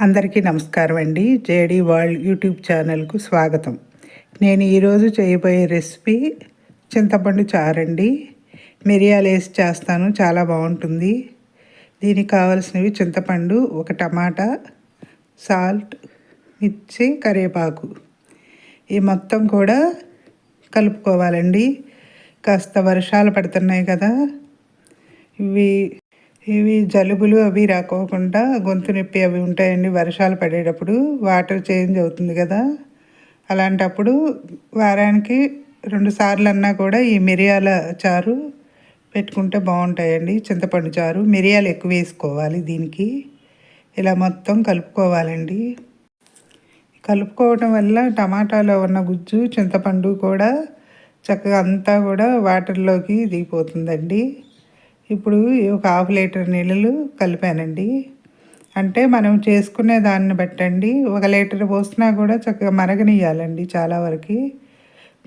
అందరికీ నమస్కారం అండి. జేడీ వరల్డ్ యూట్యూబ్ ఛానల్కు స్వాగతం. నేను ఈరోజు చేయబోయే రెసిపీ చింతపండు చారండి. మిరియాలు వేసి చేస్తాను చాలా బాగుంటుంది. దీనికి కావాల్సినవి చింతపండు ఒక టమాటా సాల్ట్ మిర్చి కరివేపాకు. ఈ మొత్తం కూడా కలుపుకోవాలండి. కాస్త వర్షాలు పడుతున్నాయి కదా. ఇవి ఇవి జలుబులు అవి రాకోకుండా గొంతు నొప్పి అవి ఉంటాయండి వర్షాలు పడేటప్పుడు. వాటర్ చేంజ్ అవుతుంది కదా. అలాంటప్పుడు వారానికి రెండు సార్లు అన్నా కూడా ఈ మిరియాల చారు పెట్టుకుంటే బాగుంటాయండి. చింతపండు చారు మిరియాలు ఎక్కువ వేసుకోవాలి దీనికి. ఇలా మొత్తం కలుపుకోవాలండి. కలుపుకోవటం వల్ల టమాటాలో ఉన్న గుజ్జు చింతపండు కూడా చక్కగా అంతా కూడా వాటర్లోకి దిగిపోతుందండి. ఇప్పుడు ఒక హాఫ్ లీటర్ నీళ్ళు కలిపానండి. అంటే మనం చేసుకునే దాన్ని బట్టండి. ఒక లీటర్ పోసినా కూడా చక్కగా మరగనియాలండి చాలా వరకు.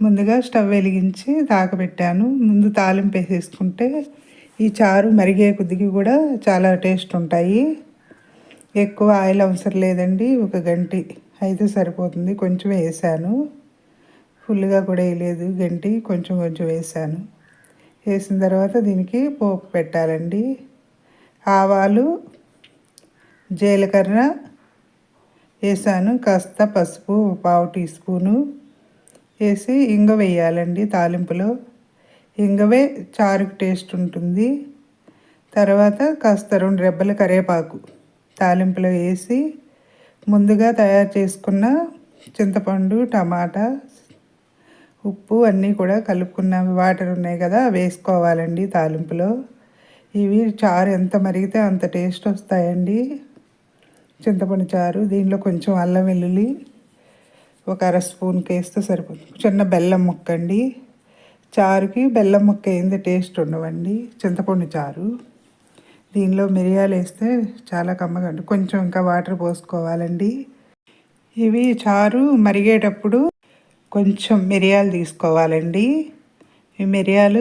ముందుగా స్టవ్ వెలిగించి తాకబెట్టాను. ముందు తాలింపు వేసేసుకుంటే ఈ చారు మరిగే కొద్దికి కూడా చాలా టేస్ట్ ఉంటాయి. ఎక్కువ ఆయిల్ అవసరం లేదండి. ఒక గంటి అయితే సరిపోతుంది. కొంచెం వేసాను. ఫుల్గా కూడా వేయలేదు. గంటి కొంచెం కొంచెం వేసాను. వేసిన తర్వాత దీనికి పోపు పెట్టాలండి. ఆవాలు జీలకర్ర వేసాను. కాస్త పసుపు పావు టీ స్పూను వేసి ఇంగ వేయాలండి తాలింపులో. ఇంగవే చారుకు టేస్ట్ ఉంటుంది. తర్వాత కాస్త రెండు రెబ్బల కరివేపాకు తాలింపులో వేసి ముందుగా తయారు చేసుకున్న చింతపండు టమాటా ఉప్పు అన్నీ కూడా కలుపుకున్న వాటర్ ఉన్నాయి కదా వేసుకోవాలండి తాలింపులో. ఇవి చారు ఎంత మరిగితే అంత టేస్ట్ వస్తాయండి. చింతపండు చారు దీనిలో కొంచెం అల్లం వెల్లుల్లి ఒక అర స్పూన్కి వేస్తే సరిపోతుంది. చిన్న బెల్లం ముక్క అండి. చారుకి బెల్లం ముక్క ఏంది టేస్ట్ ఉండవండి. చింతపండు చారు. దీనిలో మిరియాలు వేస్తే చాలా కమ్మగండి కొంచెం ఇంకా వాటర్ పోసుకోవాలండి. ఇవి చారు మరిగేటప్పుడు కొంచెం మిరియాలు తీసుకోవాలండి. ఈ మిరియాలు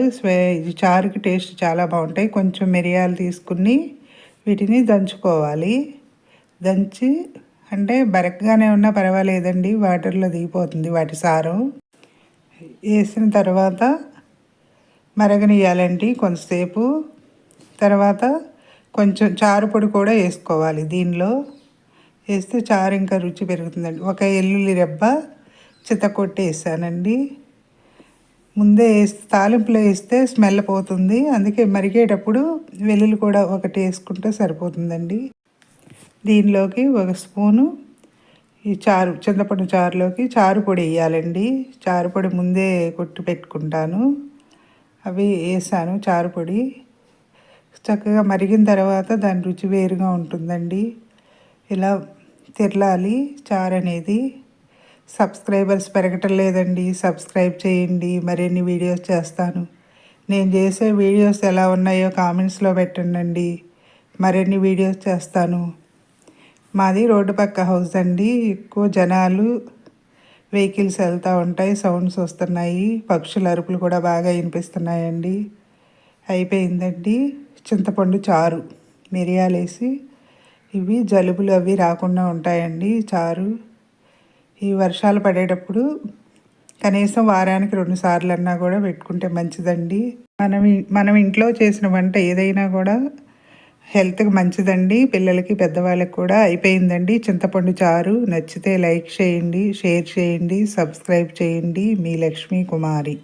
ఇది చారుకి టేస్ట్ చాలా బాగుంటాయి. కొంచెం మిరియాలు తీసుకుని వీటిని దంచుకోవాలి. దంచి అంటే బరకగానే ఉన్నా పర్వాలేదండి. వాటర్లో దిగిపోతుంది వాటి సారం. వేసిన తర్వాత మరగనియాలండి కొంతసేపు. తర్వాత కొంచెం చారు పొడి కూడా వేసుకోవాలి దీనిలో. వేస్తే చారు ఇంకా రుచి పెరుగుతుందండి. ఒక ఎల్లుల్లి రెబ్బ చితకొట్టేసానండి ముందే తాలింపులో వేస్తే స్మెల్ పోతుంది. అందుకే మరిగేటప్పుడు వెల్లుల్లి కూడా ఒకటి వేసుకుంటే సరిపోతుందండి. దీనిలోకి ఒక స్పూను ఈ చారు చింతపండు చారులోకి చారు పొడి వేయాలండి. చారు పొడి ముందే కొట్టి పెట్టుకుంటాను. అవి వేసాను చారు పొడి. చక్కగా మరిగిన తర్వాత దాని రుచి వేరుగా ఉంటుందండి. ఇలా తిరలాలి చారు అనేది. సబ్స్క్రైబర్స్ పెరగటం లేదండి సబ్స్క్రైబ్ చేయండి. మరిన్ని వీడియోస్ చేస్తాను. నేను చేసే వీడియోస్ ఎలా ఉన్నాయో కామెంట్స్లో పెట్టండి మరిన్ని వీడియోస్ చేస్తాను. మాది రోడ్డు పక్క హౌస్ అండి. ఎక్కువ జనాలు వెహికల్స్ వెళ్తూ ఉంటాయి. సౌండ్స్ వస్తున్నాయి. పక్షుల అరుపులు కూడా బాగా వినిపిస్తున్నాయండి. అయిపోయిందండి. చింతపండు చారు మిరియాలేసి ఇవి జలుబులు అవి రాకుండా ఉంటాయండి. చారు ఈ వర్షాలు పడేటప్పుడు కనీసం వారానికి రెండు సార్లు అన్నా కూడా పెట్టుకుంటే మంచిదండి. మనం మనం ఇంట్లో చేసిన వంట ఏదైనా కూడా హెల్త్కి మంచిదండి. పిల్లలకి పెద్దవాళ్ళకి కూడా అయిపోయిందండి. చింతపండు చారు నచ్చితే లైక్ చేయండి షేర్ చేయండి సబ్స్క్రైబ్ చేయండి. మీ లక్ష్మీ కుమారి.